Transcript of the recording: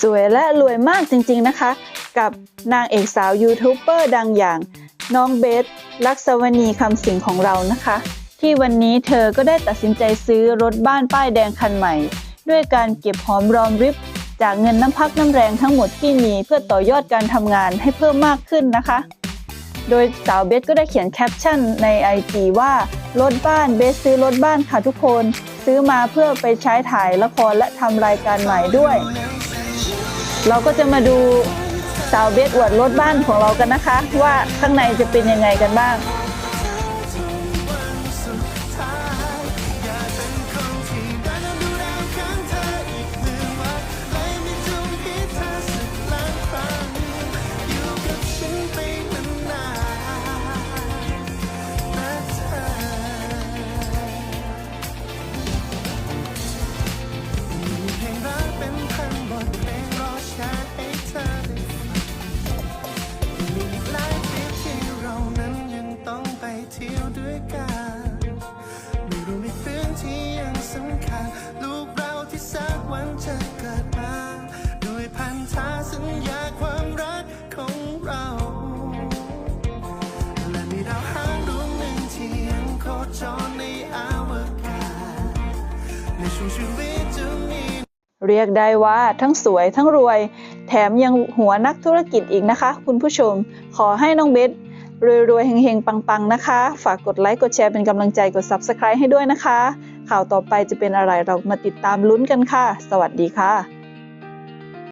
สวยและรวยมากจริงๆนะคะ กับนางเอกสาวยูทูบเบอร์ดังอย่าง น้องเบสลักษวณีคำสิงของเรานะคะ ที่วันนี้เธอก็ได้ตัดสินใจซื้อรถบ้านป้ายแดงคันใหม่ ด้วยการเก็บหอมรอมริบจากเงินน้ำพักน้ำแรงทั้งหมดที่มีเพื่อต่อยอดการทำงานให้เพิ่มมากขึ้นนะคะ โดยสาวเบสก็ได้เขียนแคปชั่นใน IG ว่ารถบ้านเบสซื้อรถบ้านค่ะทุกคน ซื้อมาเพื่อไปใช้ถ่ายละครและทำรายการใหม่ด้วย เราก็จะมาดูสาวเบสอวดรถบ้านของเรากันนะคะ ว่าข้างในจะเป็นยังไงกันบ้าง ด้วยกัน ไม่รู้ในเรื่องที่ยังสำคัญ ลูกเราที่สักวันจะเกิดมาด้วยพันธะสัญญาความรักของเรา และมีดาวหางดวงหนึ่งที่ยังโคจรในอวกาศในช่วงชีวิตจะมีเรียกได้ว่าทั้งสวยทั้งรวย แถมยังหัวนักธุรกิจอีกนะคะ คุณผู้ชม ขอให้น้องเบส รวยๆเฮงๆ ปังๆ นะคะ ฝากกดไลค์ กดแชร์เป็นกำลังใจ กด Subscribe ให้ด้วยนะคะ ข่าวต่อไปจะเป็นอะไรเรามาติดตามลุ้นกันค่ะ สวัสดีค่ะ